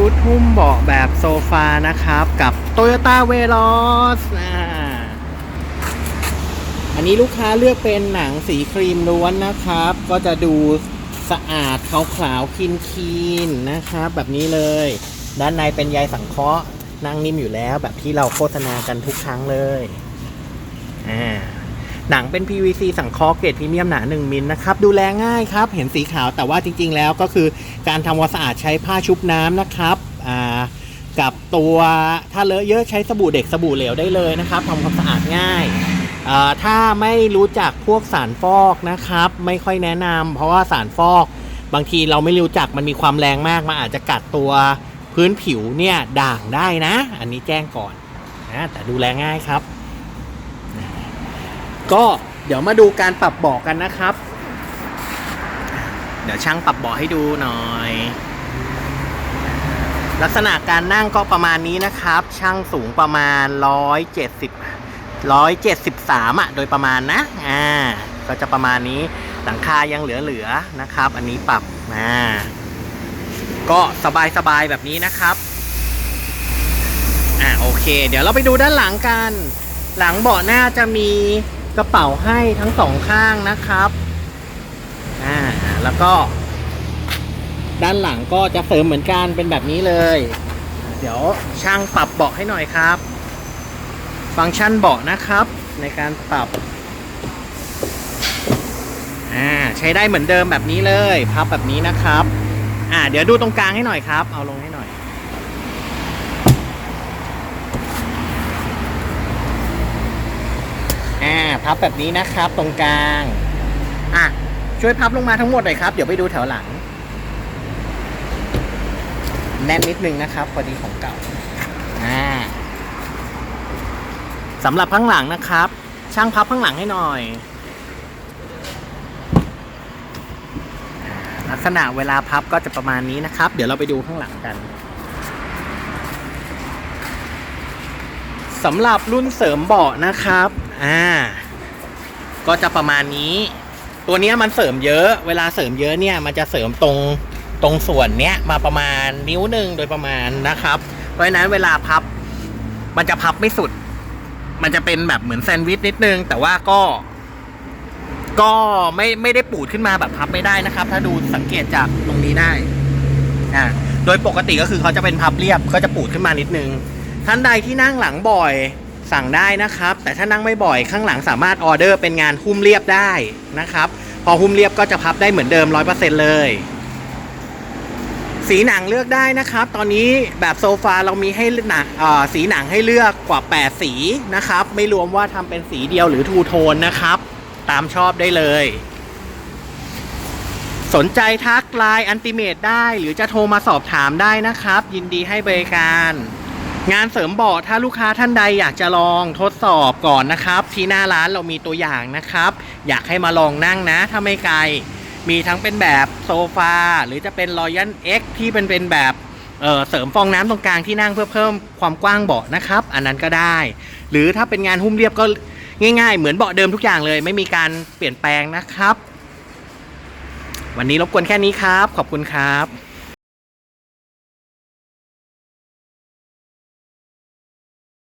ชุดหุ้มเบาะแบบโซฟานะครับ กับ Toyota Veloz อ่าอันนี้ลูกค้าเลือกเป็นหนังสีครีมล้วนนะครับ ก็จะดูสะอาดขาวๆคีนคีนๆนะครับ แบบนี้เลย ด้านในเป็นใยสังเคราะห์นั่งนิ่มอยู่แล้วแบบที่เราโฆษณากันทุกครั้งเลยอ่า หนังเป็น PVC สังเคราะห์เกรดพรีเมียมหนา 1 มิลนะครับ ดูแลง่ายครับ เห็นสีขาวแต่ว่าจริง ๆ แล้วก็คือการทำความสะอาดใช้ผ้าชุบน้ำนะครับอ่ากับตัวถ้าเลอะเยอะใช้สบู่เด็กสบู่เหลวได้เลยนะครับทำความสะอาดง่ายถ้าไม่รู้จักพวกสารฟอกนะครับ ไม่ค่อยแนะนำเพราะว่าสารฟอก บางทีเราไม่รู้จักมันมีความแรงมากมันอาจจะกัดตัวพื้นผิวเนี่ยด่างได้นะ อันนี้แจ้งก่อนนะแต่ดูแลง่ายครับ ก็เดี๋ยวมาดูการปรับเบาะกันนะครับ เดี๋ยวช่างปรับเบาะให้ดูหน่อย ลักษณะการนั่งก็ประมาณนี้นะครับ ช่างสูงประมาณ 170 173อะโดยประมาณนะ อ่า ก็จะประมาณนี้ หลังคายังเหลือๆนะครับ อันนี้ปรับมาก็สบายๆแบบนี้นะครับ อ่าโอเค เดี๋ยวเราไปดูด้านหลังกัน หลังเบาะหน้าจะมี กระเป๋าให้ทั้งสองข้างนะครับอ่าแล้วก็ ด้านหลังก็จะเสริมเหมือนกันเป็นแบบนี้เลย เดี๋ยวช่างปรับเบาะให้หน่อยครับ ฟังก์ชันเบาะนะครับ ในการปรับอ่าใช้ได้เหมือนเดิมแบบนี้เลย พับแบบนี้นะครับ อ่า เดี๋ยวดูตรงกลางให้หน่อยครับ เอาลงให้หน่อย อ่า พับแบบนี้นะครับตรงกลางอะช่วยพับลงมาทั้งหมดหน่อยครับ เดี๋ยวไปดูแถวหลัง แน่นนิดนึงนะครับ พอดีของเก่าอ่าสำหรับข้างหลังนะครับ ช่างพับข้างหลังให้หน่อย ลักษณะเวลาพับก็จะประมาณนี้นะครับ เดี๋ยวเราไปดูข้างหลังกันสำหรับรุ่นเสริมเบาะนะครับ อ่า ก็จะประมาณนี้ ตัวนี้มันเสริมเยอะ เวลาเสริมเยอะเนี่ยมันจะเสริมตรงตรงส่วนเนี้ยมาประมาณนิ้วหนึ่งโดยประมาณนะครับ เพราะฉะนั้นเวลาพับมันจะพับไม่สุด มันจะเป็นแบบเหมือนแซนด์วิชนิดนึง แต่ว่าก็ ก็ไม่ไม่ได้ปูดขึ้นมาแบบพับไม่ได้นะครับ ถ้าดูสังเกตจากตรงนี้ได้อ่าโดยปกติก็คือเขาจะเป็นพับเรียบก็จะปูดขึ้นมานิดนึงท่านใดที่นั่งหลังบ่อย สั่งได้นะครับ แต่ถ้านั่งไม่บ่อยข้างหลังสามารถออเดอร์เป็นงานหุ้มเรียบได้นะครับ พอหุ้มเรียบก็จะพับได้เหมือนเดิม 100%เลย สีหนังเลือกได้นะครับ ตอนนี้แบบโซฟาเรามีให้หนังสีหนังให้เลือกกว่า 8 สีนะครับ ไม่รวมว่าทำเป็นสีเดียวหรือทูโทนนะครับ ตามชอบได้เลย สนใจทักไลน์อันติเมตได้ หรือจะโทรมาสอบถามได้นะครับ ยินดีให้บริการ งานเสริมเบาะถ้าลูกค้าท่านใดอยากจะลองทดสอบก่อนนะครับ ที่หน้าร้านเรามีตัวอย่างนะครับ อยากให้มาลองนั่งนะ ถ้าไม่ไกล มีทั้งเป็นแบบโซฟาหรือจะเป็น Royal X ที่เป็นเป็นแบบเเสริมฟองน้ำตรงกลางที่นั่งเพื่อเพิ่มความกว้างเบาะนะครับ อันนั้นก็ได้ หรือถ้าเป็นงานหุ้มเรียบก็ง่าย ๆ เหมือนเบาะเดิมทุกอย่างเลย ไม่มีการเปลี่ยนแปลงนะครับ วันนี้รบกวนแค่นี้ครับ ขอบคุณครับ